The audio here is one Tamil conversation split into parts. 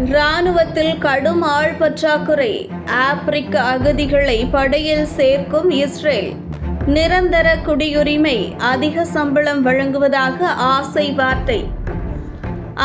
ராணுவத்தில் கடும் ஆள் பற்றாக்குறை. ஆப்பிரிக்க அகதிகளை படையில் சேர்க்கும் இஸ்ரேல். நிரந்தர குடியுரிமை அதிக சம்பளம் வழங்குவதாக ஆசை வார்த்தை.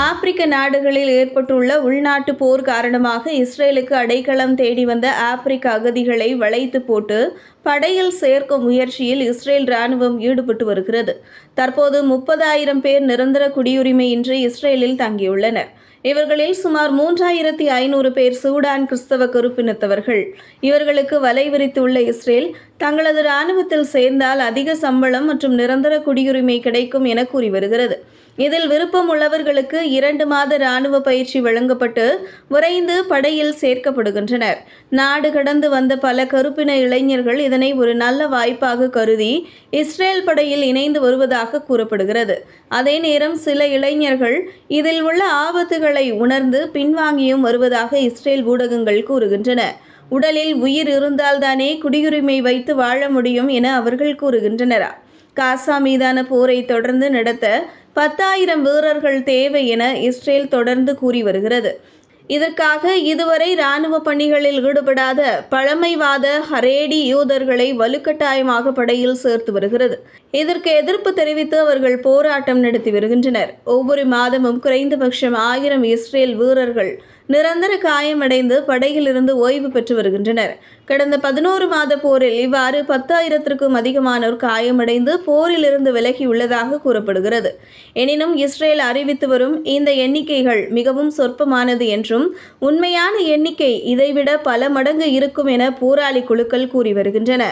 ஆப்பிரிக்க நாடுகளில் ஏற்பட்டுள்ள உள்நாட்டு போர் காரணமாக இஸ்ரேலுக்கு அடைக்கலம் தேடி வந்த ஆப்பிரிக்க அகதிகளை வளைத்து போட்டு படையில் சேர்க்கும் முயற்சியில் இஸ்ரேல் ராணுவம் ஈடுபட்டு வருகிறது. தற்போது முப்பதாயிரம் பேர் நிரந்தர குடியுரிமையின்றி இஸ்ரேலில் தங்கியுள்ளனர். இவர்களில் சுமார் மூன்றாயிரத்தி ஐநூறு பேர் சூடான் கிறிஸ்தவ கருப்பினத்தவர்கள். இவர்களுக்கு வலை விரித்துள்ள இஸ்ரேல் தங்களது இராணுவத்தில் சேர்ந்தால் அதிக சம்பளம் மற்றும் நிரந்தர குடியுரிமை கிடைக்கும் என கூறி வருகிறது. இதில் விருப்பம் உள்ளவர்களுக்கு இரண்டு மாத இராணுவ பயிற்சி வழங்கப்பட்டு விரைந்து படையில் சேர்க்கப்படுகின்றனர். நாடு கடந்து வந்த பல கருப்பின இளைஞர்கள் இதனை ஒரு நல்ல வாய்ப்பாக கருதி இஸ்ரேல் படையில் இணைந்து வருவதாக கூறப்படுகிறது. அதே நேரம் சில இளைஞர்கள் இதில் உள்ள ஆபத்துகள் உணர்ந்து பின்வாங்கியும் வருவதாக இஸ்ரேல் ஊடகங்கள் கூறுகின்றன. உடலில் உயிர் இருந்தால்தானே குடியுரிமை வைத்து வாழ முடியும் என அவர்கள் கூறுகின்றனர். காசா மீதான போரை தொடர்ந்து நடத்த பத்தாயிரம் வீரர்கள் தேவை என இஸ்ரேல் தொடர்ந்து கூறி வருகிறது. இதற்காக இதுவரை இராணுவ பணிகளில் ஈடுபடாத பழமைவாத ஹரேடி யூதர்களை வலுக்கட்டாயமாக படையில் சேர்த்து வருகிறது. இதற்கு எதிர்ப்பு தெரிவித்து அவர்கள் போராட்டம் நடத்தி வருகின்றனர். ஒவ்வொரு மாதமும் குறைந்தபட்சம் ஆயிரம் இஸ்ரேல் வீரர்கள் நிரந்தர காயமடைந்து படையிலிருந்து ஓய்வு பெற்று வருகின்றனர். கடந்த பதினோரு மாத போரில் இவ்வாறு பத்தாயிரத்திற்கும் அதிகமானோர் காயமடைந்து போரிலிருந்து விலகியுள்ளதாக கூறப்படுகிறது. எனினும் இஸ்ரேல் அறிவித்து வரும் இந்த எண்ணிக்கைகள் மிகவும் சொற்பமானது என்றும் உண்மையான எண்ணிக்கை இதைவிட பல மடங்கு இருக்கும் என போராளி குழுக்கள் கூறி வருகின்றன.